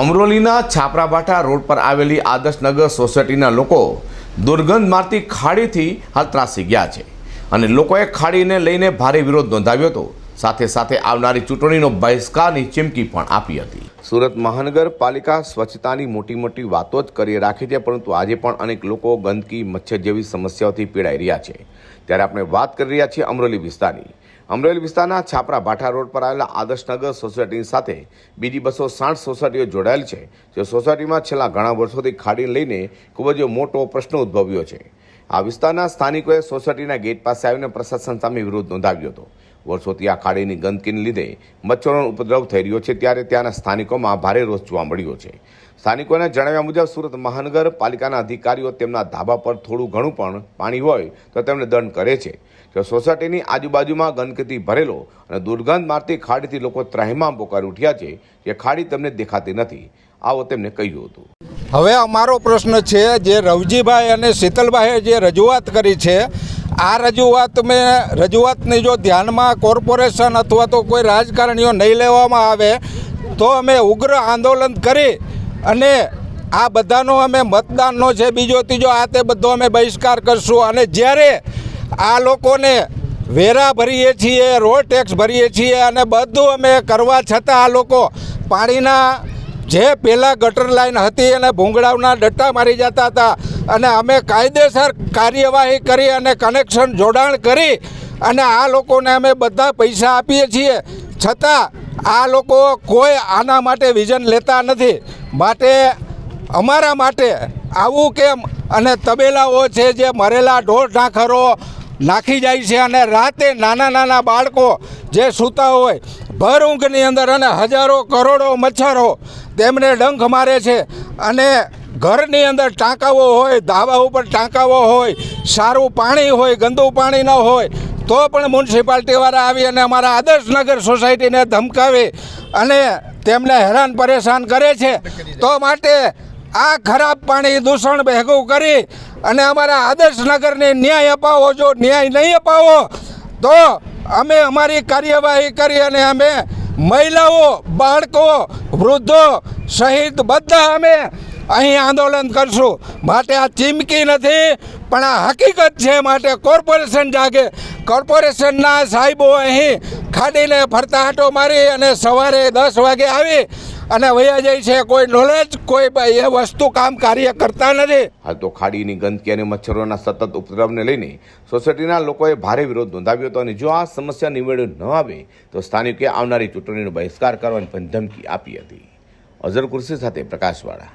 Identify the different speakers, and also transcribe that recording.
Speaker 1: અમરોલીના Chhaprabhatha road પર આવેલી આદર્શનગર સોસાયટીના લોકો દુર્ગંધ મારતી ખાડીથી હાલ ત્રાસી ગયા છે અને લોકોએ ખાડીને લઈને ભારે વિરોધ નોંધાવ્યો હતો. સાથે સાથે આવનારી ચૂંટણીનો બહિષ્કારની ચીમકી પણ આપી હતી. સુરત મહાનગરપાલિકા સ્વચ્છતાની મોટી મોટી વાતો જ કરી રાખી છે, પરંતુ આજે પણ અનેક લોકો ગંદકી, મચ્છર જેવી સમસ્યાઓથી પીડાઈ રહ્યા છે. ત્યારે આપણે વાત કરી રહ્યા છીએ અમરોલી વિસ્તારની. અમરેલી વિસ્તારના છાપરા ભાઠા રોડ પર આવેલા આદર્શનગર સોસાયટીની સાથે બીજી બસો સાઠ સોસાયટીઓ જોડાયેલ છે, જે સોસાયટીમાં છેલ્લા ઘણા વર્ષોથી ખાડીને લઈને ખૂબ જ મોટો પ્રશ્ન ઉદ્ભવ્યો છે. આ વિસ્તારના સ્થાનિકોએ સોસાયટીના ગેટ પાસે આવીને પ્રશાસન સામે વિરોધ નોંધાવ્યો હતો. વર્ષોથી આ ખાડીની ગંદકીને લીધે મચ્છરોનો ઉપદ્રવ થઈ રહ્યો છે, ત્યારે ત્યાંના સ્થાનિકોમાં ભારે રોષ જોવા મળ્યો છે. સ્થાનિકોના જણાવ્યા મુજબ, સુરત મહાનગરપાલિકાના અધિકારીઓ તેમના ધાબા પર થોડું ઘણું પણ પાણી હોય તો તેમને દંડ કરે છે. જો સોસાયટીની આજુબાજુમાં ગંદકીથી ભરેલો અને દુર્ગંધ મારતી ખાડીથી લોકો ત્રાહિમામ પોકારી ઉઠ્યા છે, જે ખાડી તેમને દેખાતી નથી. આવો તેમને કહ્યું હતું.
Speaker 2: હવે અમારો પ્રશ્ન છે, જે રવજીભાઈ અને શીતલભાઈએ જે રજૂઆત કરી છે આ રજૂઆત મેં રજૂઆતની જો ધ્યાનમાં કોર્પોરેશન અથવા તો કોઈ રાજકારણીઓ નહીં લેવામાં આવે, તો અમે ઉગ્ર આંદોલન કરી અને આ બધાનો અમે મતદાનનો છે બીજો ત્રીજો, આ તે બધો અમે બહિષ્કાર કરશું. અને જ્યારે આ લોકોને વેરા ભરીએ છીએ રોડ ટેક્સ ભરીએ છીએ અને બધું અમે કરવા છતાં આ લોકો પાણીના જે પહેલાં ગટર લાઈન હતી અને ભૂંગળાવના ડટ્ટા મારી જતા હતા અને અમે કાયદેસર કાર્યવાહી કરી અને કનેક્શન જોડાણ કરી અને આ લોકોને અમે બધા પૈસા આપીએ છીએ. છતાં આ લોકો કોઈ આના માટે વિઝન લેતા નથી. માટે અમારા માટે આવું કેમ? અને તબેલાઓ છે જે મરેલા ઢોર ઢાંખરો નાખી જાય છે અને રાતે નાના નાના બાળકો જે સૂતા હોય, ભર ઊંઘની અંદર અને હજારો કરોડો મચ્છરો તેમને ડંખ મારે છે. અને ઘરની અંદર ટાંકાઓ હોય, ધાબા ઉપર ટાંકાઓ હોય, સારું પાણી હોય, ગંદુ પાણી ન હોય, તો પણ મ્યુનિસિપાલિટીવાળા આવી અને અમારા આદર્શનગર સોસાયટીને ધમકાવી અને તેમને હેરાન પરેશાન કરે છે. તો માટે આ ખરાબ પાણી દૂષણ ભેગું કરી અને અમારા આદર્શનગરને ન્યાય અપાવો, જો ન્યાય નહીં અપાવો, તો અમે અમારી કાર્યવાહી કરી અને અમે મહિલાઓ, બાળકો, વૃદ્ધો સહિત બધા અમે અહીં આંદોલન કરશું. માટે આ ચીમકી નથી, પણ આ હકીકત છે માટે કોર્પોરેશન જાગે. કોર્પોરેશનના સાહેબો અહીં ખાડીને ફરતા હાટો મારી અને સવારે દસ વાગે આવી અને વયા જાય છે, કોઈ નોલેજ કોઈ એ વસ્તુ કામ કાર્ય કરતા નથી.
Speaker 1: હાલ તો ખાડીની ગંદકી અને મચ્છરોના સતત ઉપદ્રવને લઈને સોસાયટીના લોકોએ ભારે વિરોધ નોંધાવ્યો હતો અને જો આ સમસ્યા નિવેડો ન આવે, તો સ્થાનિકે આવનારી ચૂંટણીનો બહિષ્કાર કરવાની પણ ધમકી આપી હતી. અઝર કુર્સી સાથે પ્રકાશવાળા.